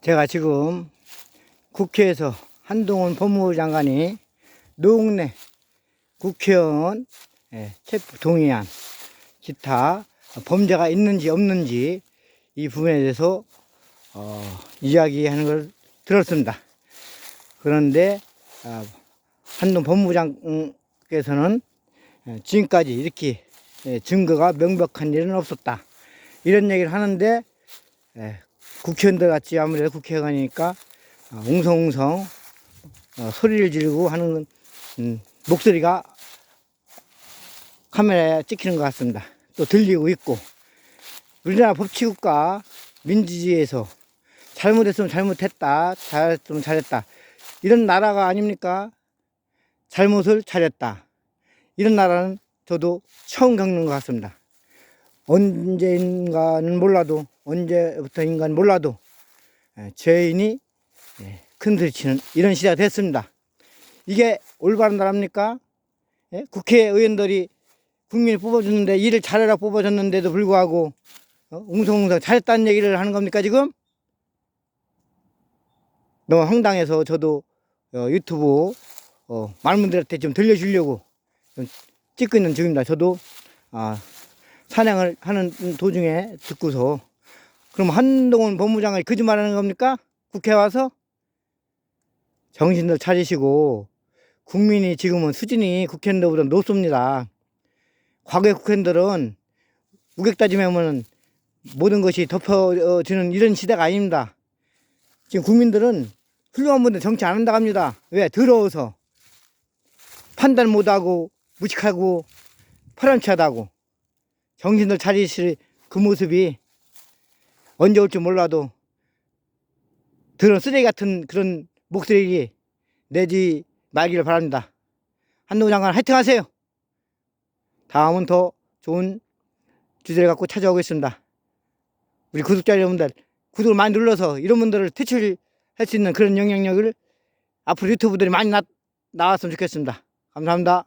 제가 지금 국회에서 한동훈 법무부 장관이 노웅래 국회의원 예, 체포 동의안 기타 범죄가 있는지 없는지 이 부분에 대해서 어, 이야기하는 걸 들었습니다. 그런데 아, 한동 법무부장께서는 예, 지금까지 이렇게 예, 증거가 명백한 일은 없었다. 이런 얘기를 하는데 예, 국회의원들 같이 아무래도 국회의원이니까 어, 웅성웅성 어, 소리를 지르고 하는 음, 목소리가 카메라에 찍히는 것 같습니다. 또 들리고 있고 우리나라 법치국가 민주주의에서 잘못했으면 잘못했다, 잘했으면 잘했다 이런 나라가 아닙니까? 잘못을 잘했다 이런 나라는 저도 처음 겪는 것 같습니다. 언제인가는 몰라도 언제부터인가는 몰라도 예, 죄인이 예, 큰 소리 치는 이런 시대가 됐습니다. 이게 올바른 나라입니까? 예? 국회의원들이 국민이 뽑아줬는데 일을 잘해라 뽑아줬는데도 불구하고 어? 웅성웅성 잘했다는 얘기를 하는 겁니까 지금? 너무 황당해서 저도 어, 유튜브 어, 많은 분들한테 좀 들려주려고 좀 찍고 있는 중입니다. 저도 아, 사냥을 하는 도중에 듣고서 그럼 한동훈 법무장관이 거짓말하는 겁니까? 국회 와서 정신들 차리시고 국민이 지금은 수준이 국회의원들보다 높습니다. 과거의 국회의원들은 우격 따지면 모든 것이 덮어지는 이런 시대가 아닙니다. 지금 국민들은 훌륭한 분들 정치 안 한다고 합니다. 왜? 더러워서. 판단 못하고 무식하고 파란치하다고. 정신을 차리실 그 모습이 언제 올지 몰라도 더러운 쓰레기 같은 그런 목소리 내지 말기를 바랍니다. 한동훈 장관 화이팅 하세요. 다음은 더 좋은 주제를 갖고 찾아오겠습니다. 우리 구독자 여러분들 구독을 많이 눌러서 이런 분들을 퇴출할 수 있는 그런 영향력을 앞으로 유튜브들이 많이 나, 나왔으면 좋겠습니다. 감사합니다.